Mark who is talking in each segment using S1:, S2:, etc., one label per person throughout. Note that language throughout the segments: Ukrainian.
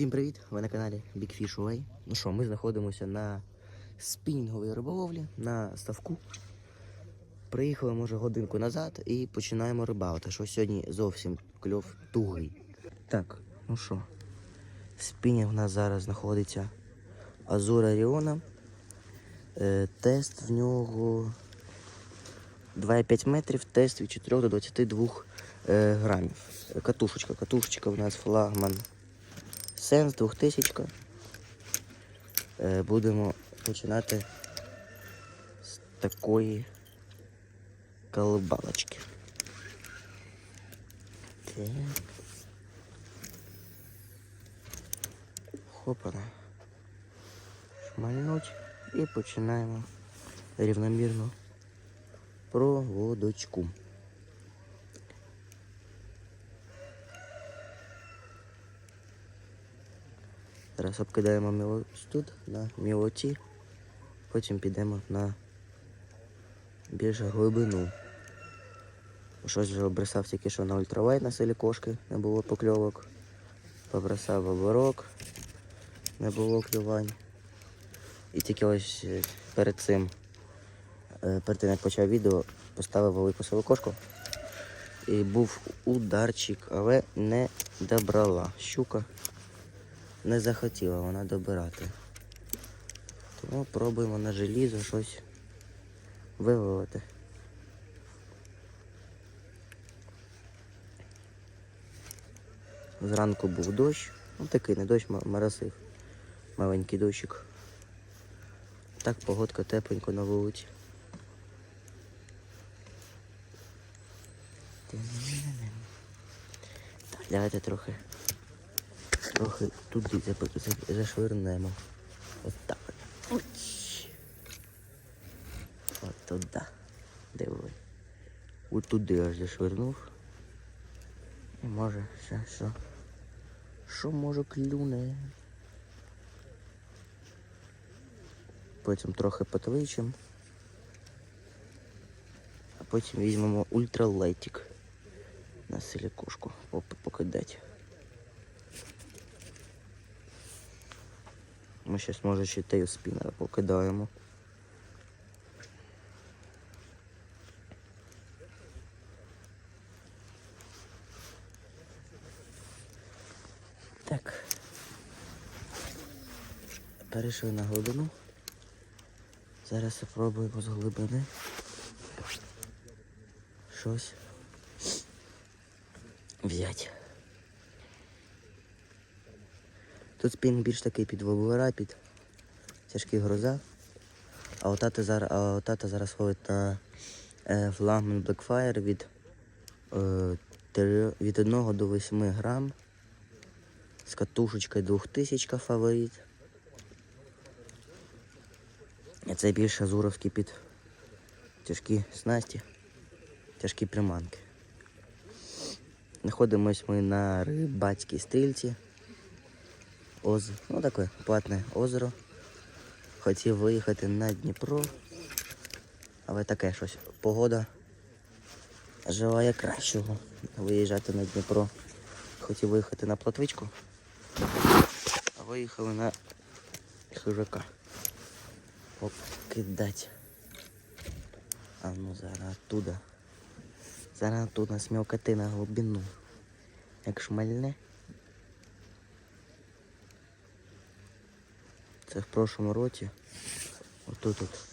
S1: Всім привіт! Ви на каналі Big Fish Away. Ну що, ми знаходимося на спінінговій риболовлі на ставку. Приїхали, може, годинку назад і починаємо рибалити. Що сьогодні зовсім кльов тугий. Так, ну що, спінінг у нас зараз знаходиться Азура Ріона. Е, тест в нього 2,5 метрів, тест від 4 до 22 е, грамів. Катушечка. Катушечка у нас флагман Сенс 2000. Е, Будемо починати з такої колибалочки. Так. Хопана. Шмальнуть і починаємо рівномірно проводочку. Зараз обкидаємо тут на мілоті, потім підемо на більш глибину. Щось вже обрисав тільки що на ультралайт на селі кошки, не було покльовок. Побросав оборок, не було клювань. І тільки ось е, перед цим, е, перед тим як почав відео, поставив велику силикошку. І був ударчик, але не добрала щука не захотіла вона добирати. Тому пробуємо на желізо щось виловити. Зранку був дощ, ну такий не дощ, моросив. Маленький дощик. Так погодка тепленько на вулиці. Давайте трохи трохи туди зашвирнемо. От так. от. Туди. Диви. От туди аж зашвирнув. І може ще що. Що може клюне? Потім трохи потвичимо. А потім візьмемо ультралайтик на силікушку покидати. Ми зараз може ще тею спінера покидаємо. Так. Перейшли на глибину. Зараз спробуємо з глибини. Щось взяти. Тут спінг більш такий під воблера, під тяжкі гроза. А отата зараз, а отата зараз ходить на е, флагман Blackfire від, е, три- від 1 до 8 грам. З катушечкою 2000 фаворит. А це більше азуровський під тяжкі снасті, тяжкі приманки. Знаходимось ми на рибацькій стрільці. Оз... Ну таке платне озеро. Хотів виїхати на Дніпро. Але таке щось. Погода желає кращого. Виїжджати на Дніпро. Хотів виїхати на платвичку. А виїхали на хижака. Покидать. А ну зараз оттуда. Зараз тут нас мелкоти на глибину. Як шмальне. Це в прошлому році. Отут от.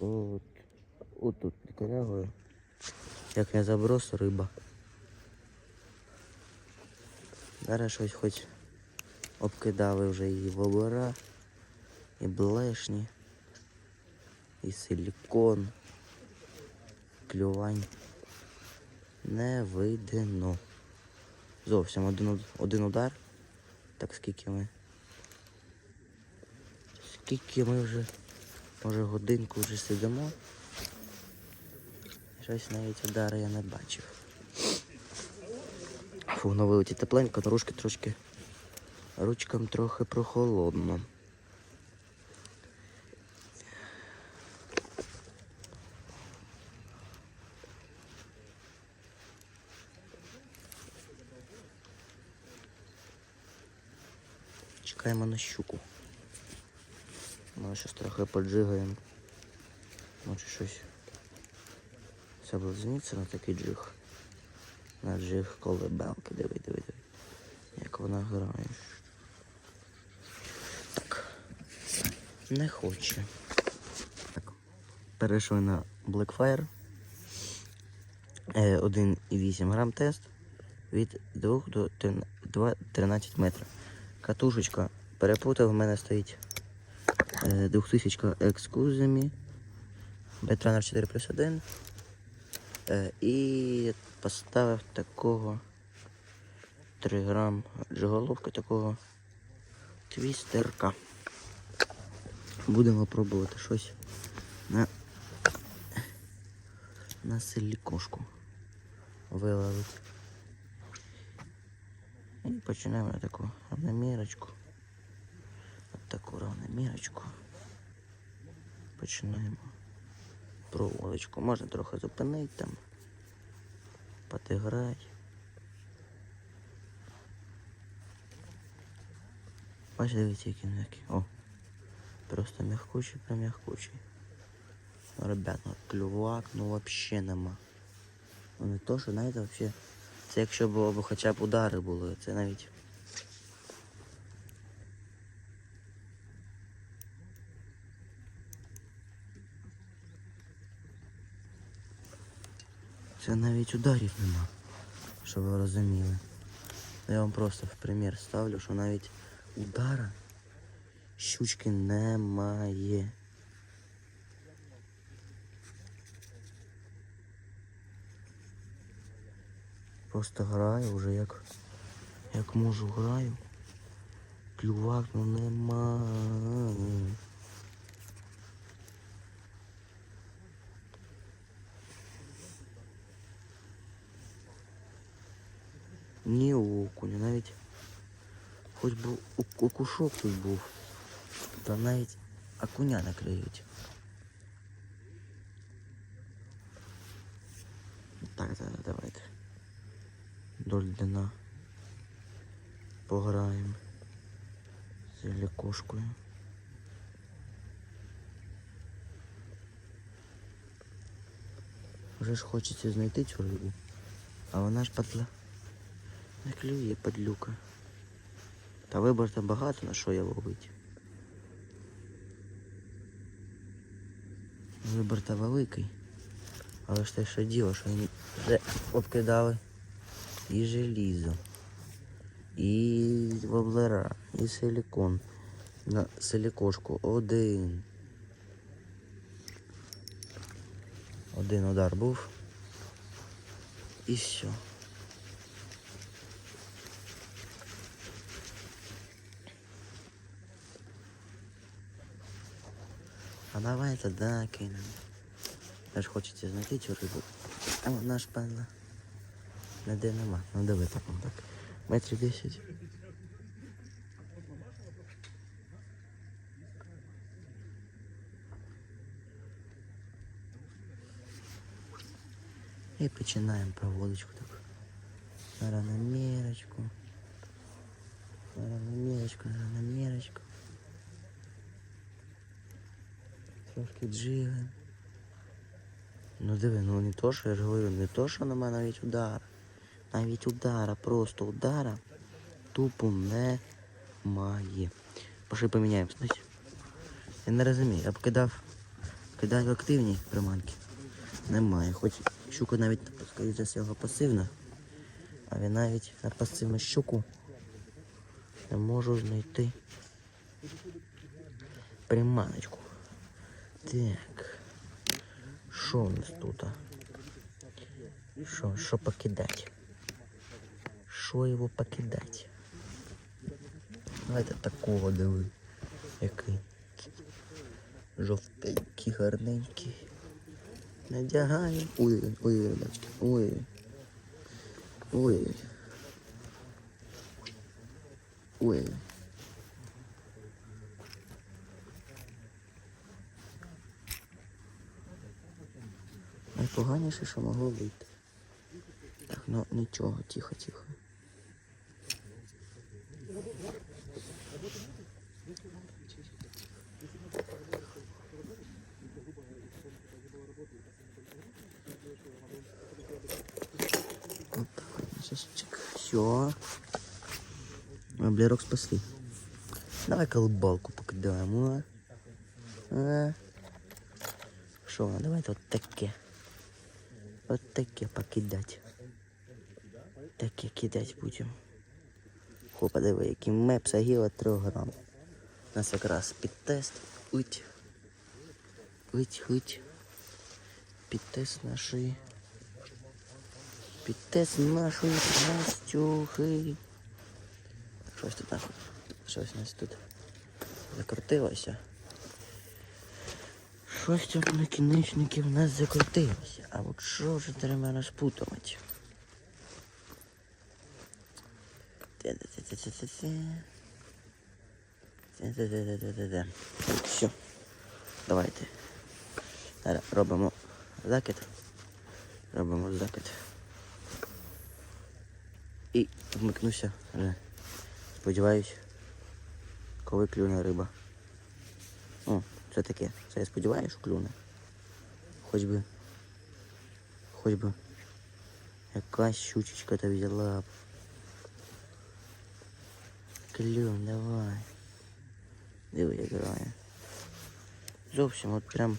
S1: От. Отут під корягою. Як не заброс риба. Зараз щось хоч обкидали вже і волора, і блешні, і силікон, клювань. Не видно. Зовсім один, один удар. Так скільки ми. Скільки ми вже, може годинку вже сидимо. Щось навіть удару я не бачив. Фу, на вилеті тепленько, на ручки трошки. Ручкам трохи прохолодно. Чекаємо на щуку. Ми щось трохи поджигаємо. Може щось. Було зміцно такий джиг. На джиг колебелки. Диви, диви, диви. Як вона грає. Так. Не хоче. Так. Перейшли на Blackfire. Е, 1,8 грам тест від 2 до 2, 13 метрів. Катушечка перепутав, в мене стоїть е, 2000 екскузами. Бетренер 4 плюс 1. Е, і поставив такого 3 грам джиголовки такого твістерка. Будемо пробувати щось на, на силікошку виловити. І починаємо на таку равномірочку. Равномірочку. Починаємо проводочку. Можна трохи зупинити там. Потиграти. Ось дивіться, які м'які. О. Просто мягкучий, прям мягкучий. Ну, ребят, ну клювак, ну вообще нема. Ну не то, що знаєте, вообще. Це якщо б хоча б удари були, це навіть. Це навіть ударів нема, щоб ви розуміли. Я вам просто в примір ставлю, що навіть удара щучки немає. Просто граю вже як, як можу граю. Клювак ну нема. окуня, навіть хоч би у- окушок тут був, та навіть окуня не клюють. Так, так, давайте. Доль дна. Пограємо з лікошкою. Вже ж хочеться знайти цю рибу, а вона ж падла. Не клює падлюка. Та вибор то багато на що я ловить. Вибор та великий. Але ж те, що діло, що вони обкидали і желізо, і воблера, і силікон. На силікошку один. Один удар був. І все. А давай тоді кинемо. Аж хочеться знайти цю рибу. А вона ж певна. Ніде нема. Ну диви так он так. Метрів 10. І починаємо проводочку так. На равномірочку. На Трошки джигаємо. Ну диви, ну не то, що я ж говорю, не то, що нема навіть удара. Навіть удара, просто удара тупо немає. Пошли поміняємо. Я не розумію, я б кидав, кидав активні приманки. Немає. Хоч щука навіть, скоріше всього, пасивна. А я навіть на пасивну щуку не можу знайти приманочку. Так. Що у нас тут? Що, що покидати? Що його покидати? Давайте такого диви. Який. Жовтенький, гарненький. Надягаю. Ой, ой, ребятки. Ой. Ой. Ой. Найпоганіше, що могло вийти. Так, ну нічого, тихо, тихо. Все. Блерок спасли. Давай колыбалку покидаємо. А? Е? Що, давайте от таке. От таке покидати. Таке кидати будемо. Хопа, диви, який меп сагіла 3 грам. У нас якраз під тест. Уть. Уть, уть. Під тест нашої. Під Настюхи. Щось тут нахуй. Щось у нас тут закрутилося. Щось тут на кінечники в нас закрутилося. А от що вже треба розпутувати? Все. Давайте. Зараз робимо закид. Робимо закид. І вмикнуся вже. Сподіваюсь, коли клюне риба. О, це таке. Це я сподіваюся, клюне. Хоч би. Хоч би. Якась щучечка та взяла. Клюн, давай. Диви, як грає. Зовсім от прям.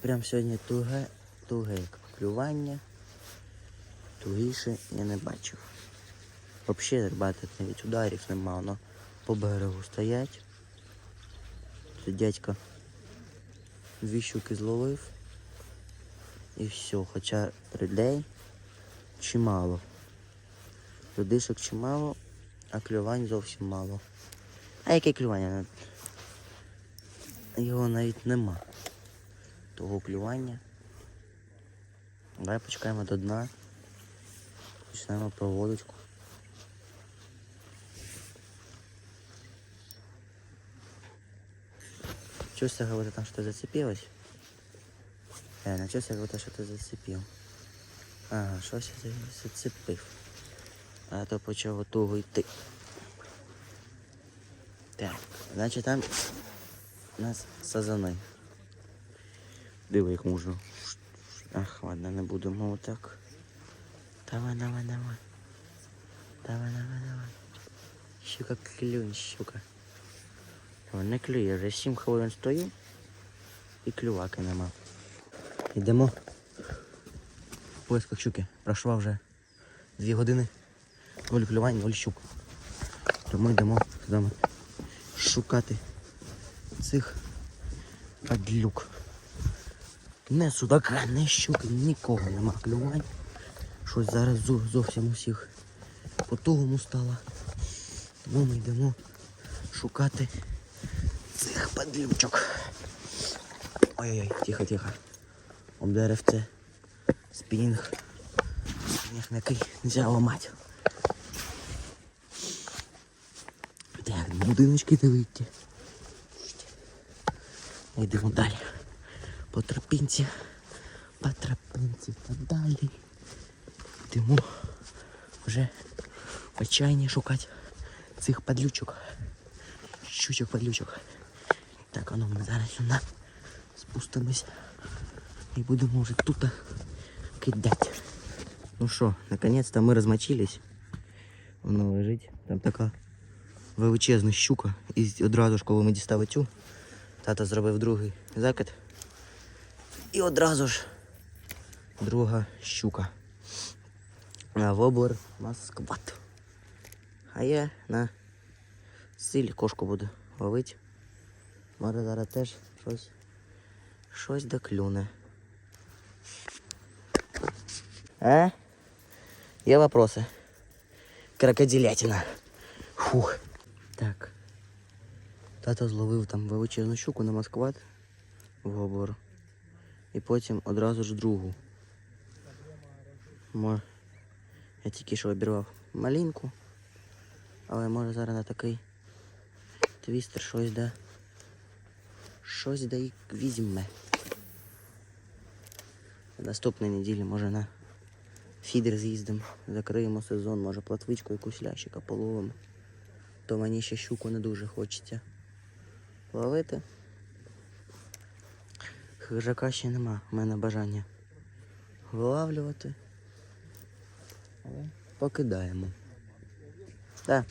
S1: Прям сьогодні туге, туге як клювання. Тугіше я не бачив. Взагалі рибати навіть ударів нема, воно по берегу стоять. Це дядька дві щуки зловив. І все, хоча людей чимало. Людишок чимало, а клювань зовсім мало. А яке клювання? Його навіть нема. Того клювання. Давай почекаємо до дна. Почнемо проводочку. Чувствую, как будто там что-то зацепилось. Реально, чувствую, как будто что-то зацепил. Ага, щось зацепив. А то почав туго йти. Так, значить там у нас сазани. Диви, як можна. Ах, ладно, не будемо отак. Давай, давай, давай. Давай, давай, давай. Щука клюнь, щука. Не клює, вже 7 хвилин стою і клюваки нема. Йдемо. В поисках щуки. Пройшла вже 2 години. Нуль клювань, нуль щук. Тому йдемо вами шукати цих падлюк. Не судака, не щуки, нікого нема клювань. Щось зараз зовсім усіх по-тугому стало. Тому ми йдемо шукати цих падлючок. Ой-ой-ой, тихо, тихо. Об деревце. Спінінг. Спінінг м'який, нельзя ламати. Так, будиночки дивіться. Йдемо далі. По тропинці. По тропинці та далі. Йдемо вже в отчаянні шукати цих падлючок. Щучок падлючок. Так, а ну ми зараз сюди спустимось і будемо вже тут кидати. Ну що, наконец-то ми розмочились. Воно лежить. Там така величезна щука. І одразу ж, коли ми дістали цю, тато зробив другий закид. І одразу ж друга щука. А воблер маскват. А я на силі кошку буду ловити. Може зараз теж щось. Щось доклюне. А? Є вопроси? Крокодилятина. Фух. Так. Тато зловив там величезну щуку на маскват в обор. І потім одразу ж другу. Мо... Я тільки що обірвав малинку. Але може зараз на такий твістер щось да. Щось да і візьме. Наступної неділі може на фідер з'їздимо, закриємо сезон, може платвичку якусь лящика половимо. То мені ще щуку не дуже хочеться ловити. Хижака ще нема, в мене бажання вилавлювати. Але покидаємо. Да.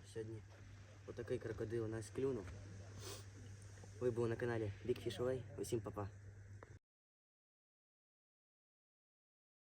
S1: Що, сьогодні отакий крокодил у нас клюнув. Ви були на каналі Big Fish Away. Усім па-па.